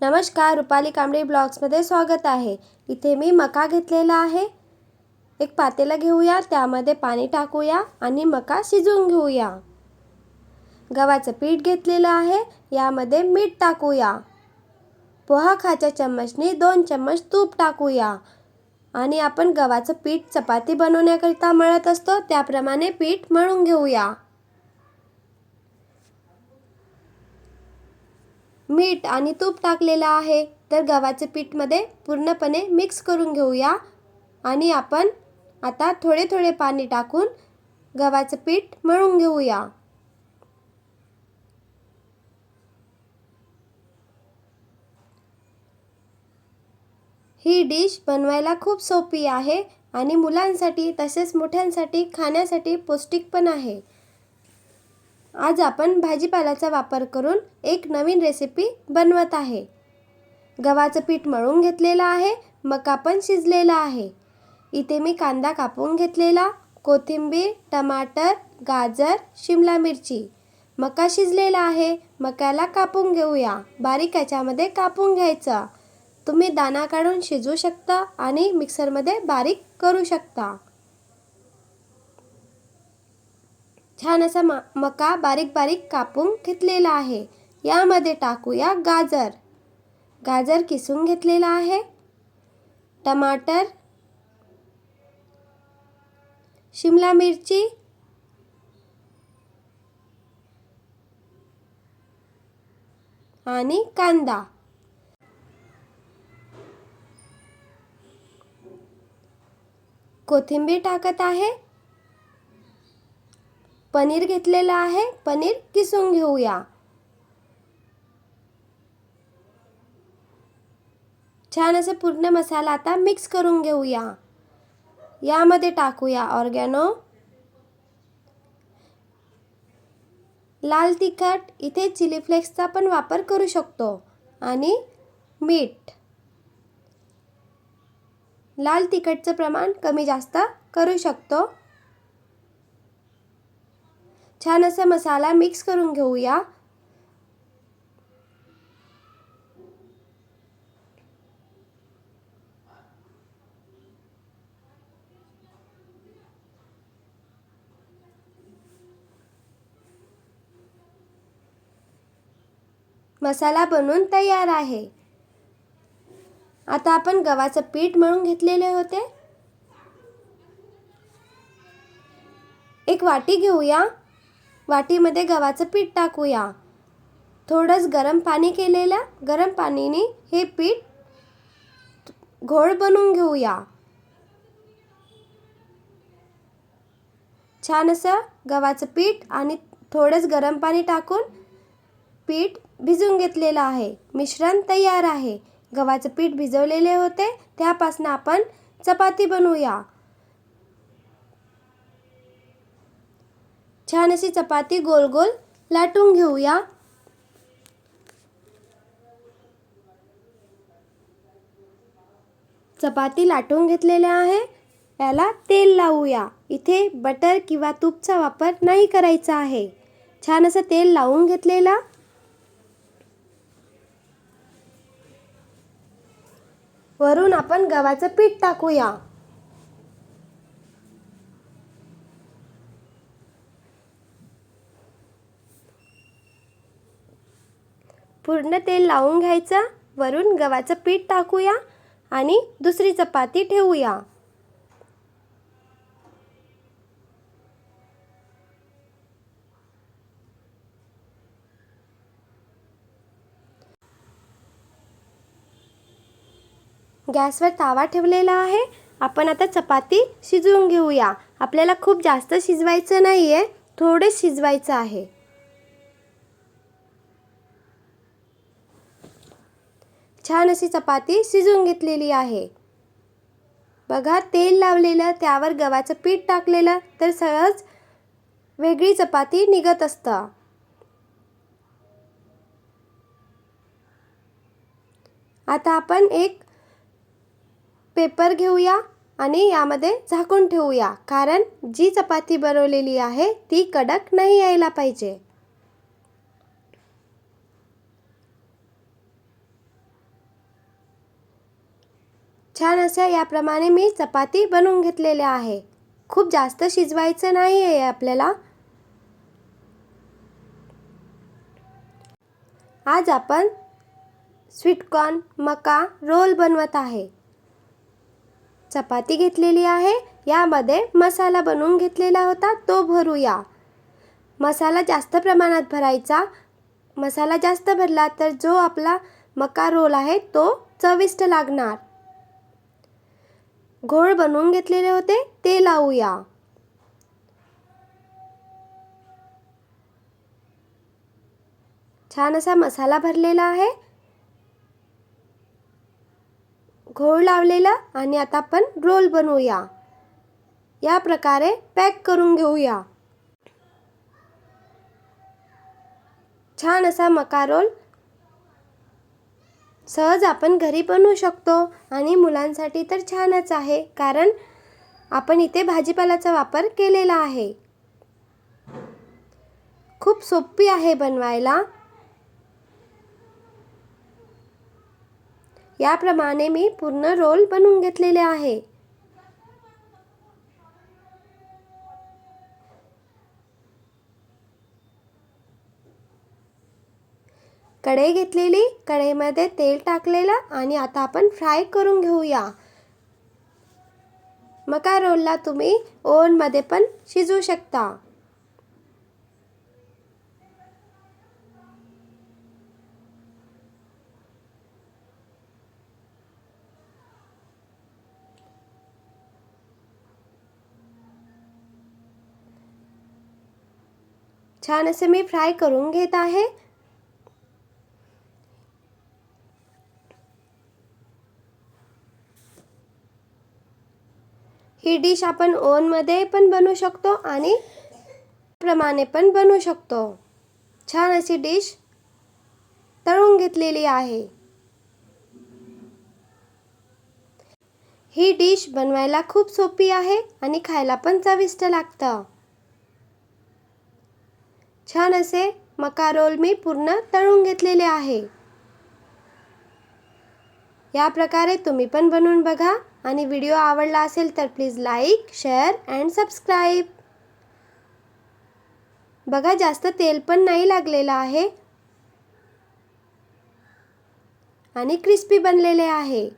नमस्कार रुपाली कांबळे ब्लॉग्समध्ये स्वागत आहे. इथे मी मका घेतलेला आहे. एक पातेला घेऊया त्यामध्ये पाणी टाकूया आणि मका शिजवून घेऊया. गव्हाचं पीठ घेतलेलं आहे यामध्ये मीठ टाकूया. पोहा खाच्या चम्मचने दोन चम्मच तूप टाकूया. आणि आपण गव्हाचं पीठ चपाती बनवण्याकरिता मळत असतो त्याप्रमाणे पीठ मळून घेऊया. मीठ आणि तूप टाकलेलं आहे. तर गव्हाचं पीठमध्ये पूर्णपणे मिक्स करून घेऊया. आणि आपण आता थोडे थोडे पाणी टाकून गव्हाचं पीठ मळून घेऊया. ही डिश बनवायला खूप सोपी आहे आणि मुलांसाठी तसेच मोठ्यांसाठी खाण्यासाठी पौष्टिक पण आहे. आज आपण भाजीपाल्याचा वापर करून एक नवीन रेसिपी बनवत आहे. गव्हाचं पीठ मळून घेतलेलं आहे मका पण शिजलेला आहे. इथे मी कांदा कापून घेतलेला कोथिंबीर टमाटर गाजर शिमला मिरची. मका शिजलेला आहे मक्याला कापून घेऊया. बारीक याच्यामध्ये कापून घ्यायचा. तुम्ही दाणा काढून शिजवू शकता आणि मिक्सरमध्ये बारीक करू शकता. छान असा मा मका बारीक बारीक कापून घेतलेला आहे. यामध्ये टाकूया गाजर. गाजर किसून घेतलेला आहे. टमाटर शिमला मिरची आणि कांदा. कोथिंबीर टाकत आहे. पनीर घेतलेलं आहे. पनीर किसून घेऊया. छान असे पूर्ण मसाला आता मिक्स करून घेऊया. यामध्ये टाकूया ऑर्गॅनो. लाल तिखट इथे चिली फ्लेक्सचा पण वापर करू शकतो. आणि मीठ. लाल तिखटचं प्रमाण कमी जास्त करू शकतो. छान असा मसाला मिक्स करून घेऊया. मसाला बनवून तयार आहे. आता आपण गव्हाचं पीठ मळून घेतलेले होते. एक वाटी घेऊया. वाटीमध्ये गव्हाचं पीठ टाकूया. थोडंच गरम पाणी केलेलं गरम पाणीने हे पीठ घोळ बनवून घेऊया. छान असं गव्हाचं पीठ आणि थोडंच गरम पाणी टाकून पीठ भिजवून घेतलेलं आहे. मिश्रण तयार आहे. गव्हाचं पीठ भिजवलेले होते त्यापासून आपण चपाती बनवूया. छान अशी चपाती गोल गोल लाटून घेऊया. चपाती लाटून घेतलेल्या आहे. याला तेल लावूया. इथे बटर किंवा तूपचा वापर नाही करायचा आहे. छान असं तेल लावून घेतलेला. वरून आपण गव्हाचं पीठ टाकूया. पूर्ण तेल लावून घ्यायचं. वरून गव्हाचं पीठ टाकूया आणि दुसरी चपाती ठेवूया. गॅसवर तावा ठेवलेला आहे. आपण आता चपाती शिजवून घेऊया. आपल्याला खूप जास्त शिजवायचं नाही आहे थोडे शिजवायचं आहे. छान अशी चपाती शिजून घेतलेली आहे. बघा तेल लावलेलं त्यावर गव्हाचं पीठ टाकलेलं तर सहज वेगळी चपाती निघत असतं. आता आपण एक पेपर घेऊया आणि यामध्ये झाकून ठेवूया कारण जी चपाती बनवलेली आहे ती कडक नाही यायला पाहिजे. छान असं याप्रमाणे मी चपाती बनवून घेतलेले आहे. खूप जास्त शिजवायचं नाही आहे आपल्याला. आज आपण स्वीटकॉर्न मका रोल बनवत आहे. चपाती घेतलेली आहे. यामध्ये मसाला बनवून घेतलेला होता. तो भरूया. मसाला जास्त प्रमाणात भरायचा. मसाला जास्त भरला तर जो आपला मका रोल आहे तो चविष्ट लागणार. घोळ बनवून घेतलेले होते ते लावूया. छान असा मसाला भरलेला आहे. घोळ लावलेला आणि आता आपण रोल बनवूया. या प्रकारे पॅक करून घेऊया. छान असा मका रोल सहज आपण घरी बनवू शकतो आणि मुलांसाठी तर छानच आहे कारण आपण इथे भाजीपाल्याचा वापर केलेला आहे. खूप सोपी आहे बनवायला. याप्रमाणे मी पूर्ण रोल बनवून घेतलेले आहे. कढई घेतलेली कढईमध्ये तेल टाकलेलं आणि आता आपण फ्राय करून घेऊया. मका रोलला तुम्ही ओव्हनमध्ये पण शिजवू शकता. छान असे मी फ्राय करून घेत आहे. ही डिश आपण ओनमध्ये पण बनवू शकतो आणि प्रमाणे पण बनवू शकतो. छान अशी डिश तळून घेतलेली आहे. ही डिश बनवायला खूप सोपी आहे आणि खायला पण चविष्ट लागतं. छान असे मका रोल मी पूर्ण तळून घेतलेले आहे. या प्रकारे तुम्ही पण बनवून बघा. आणि व्हिडिओ आवडला असेल तर please like share and subscribe बघा जास्त तेल पण नाही लागलेलं आहे. आणि क्रिस्पी बनलेले आहे.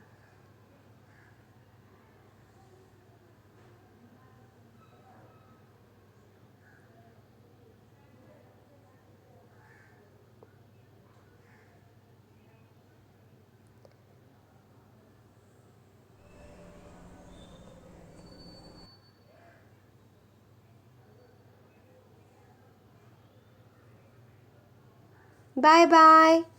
Bye bye.